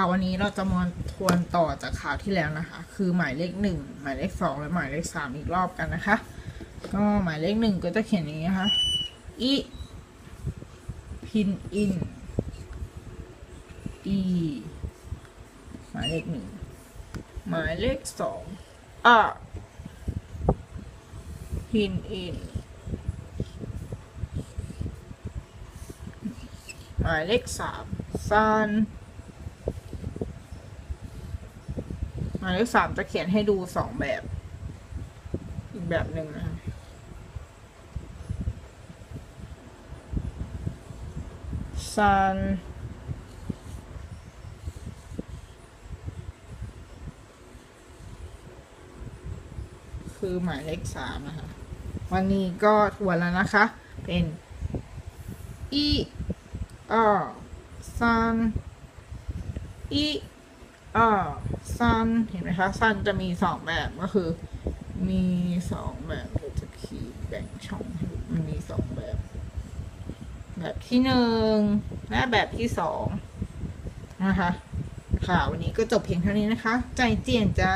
ข่าววันนี้เราจะมาทวนต่อจากข่าวที่แล้วนะคะ คือหมายเลขหนึ่งหมายเลขสองและหมายเลขสามอีกรอบกันนะคะ ก็หมายเลขหนึ่งก็จะเขียนอย่างนี้นะคะอีพินอินอีหมายเลขหนึ่งหมายเลขสองอะพินอินหมายเลขสามซัน หมายเลขสามจะเขียนให้ดูสองแบบ อีกแบบหนึ่งนะคะซันคือหมายเลขสามนะคะ วันนี้ก็ทวนแล้วนะคะ เป็นอีอ่าซันอีอ่า สันเห็นไหมคะสันจะมีสองแบบก็คือ มีสองแบบเราจะขีดแบ่งช่องมันมีสองแบบ แบบที่หนึ่งและแบบที่สองนะคะค่ะวันนี้ก็จบเพียงเท่านี้นะคะ ใจเจียนจ้า